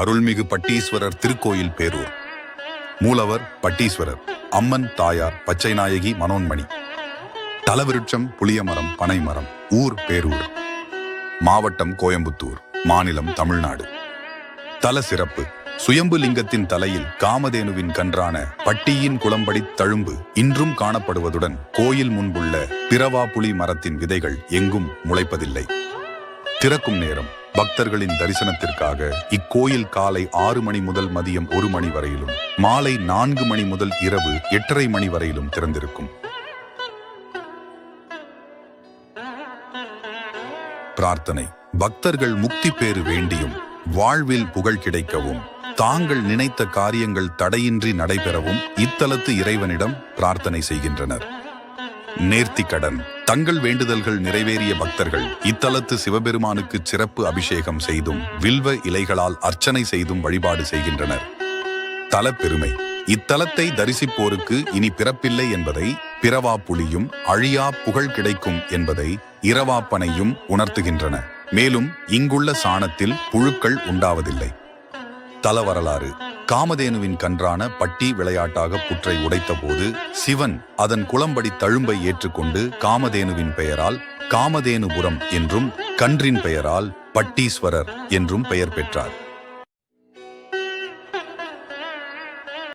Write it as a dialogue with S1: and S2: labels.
S1: அருள்மிகு பட்டீஸ்வரர் திருக்கோயில் பேரூர். மூலவர் பட்டீஸ்வரர் அம்மன் தாயார் பச்சைநாயகி மனோன்மணி. தலவிருட்சம் புளியமரம் பனைமரம் ஊர் பேரூர். மாவட்டம் கோயம்புத்தூர் மாநிலம் தமிழ்நாடு. தல சிறப்பு சுயம்பு லிங்கத்தின் தலையில் காமதேனுவின் கன்றான பட்டியின் குளம்படி தழும்பு இன்றும் காணப்படுவதுடன் கோயில் முன்புள்ள பிறவா புலி மரத்தின் விதைகள் எங்கும் முளைப்பதில்லை. திறக்கும் நேரம் பக்தர்களின் தரிசனத்திற்காக இக்கோயில் காலை ஆறு மணி முதல் மதியம் ஒரு மணி வரையிலும் மாலை நான்கு மணி முதல் இரவு எட்டரை மணி வரையிலும் திறந்திருக்கும். பிரார்த்தனை. பக்தர்கள் முக்தி பேறு வேண்டியும் வாழ்வில் புகழ் கிடைக்கவும் தாங்கள் நினைத்த காரியங்கள் தடையின்றி நடைபெறவும் இத்தலத்து இறைவனிடம் பிரார்த்தனை செய்கின்றனர். நேர்த்திக்கடன் தங்கள் வேண்டுதல்கள் நிறைவேறிய பக்தர்கள் இத்தலத்து சிவபெருமானுக்கு சிறப்பு அபிஷேகம் செய்தும் வில்வ இலைகளால் அர்ச்சனை செய்தும் வழிபாடு செய்கின்றனர். தலப்பெருமை. இத்தலத்தை தரிசிப்போருக்கு இனி பிறப்பில்லை என்பதை பிறவா புலியும் அழியா புகழ் கிடைக்கும் என்பதை இரவாப்பனையும் உணர்த்துகின்றன. மேலும் இங்குள்ள சாணத்தில் புழுக்கள் உண்டாவதில்லை. தல வரலாறு. காமதேனுவின் கன்றான பட்டி விளையாட்டாக புற்றை உடைத்தபோது சிவன் அதன் குளம்படி தழும்பை ஏற்றுக்கொண்டு காமதேனுவின் பெயரால் காமதேனுபுரம் என்றும் கன்றின் பெயரால் பட்டீஸ்வரர் என்றும் பெயர் பெற்றார்.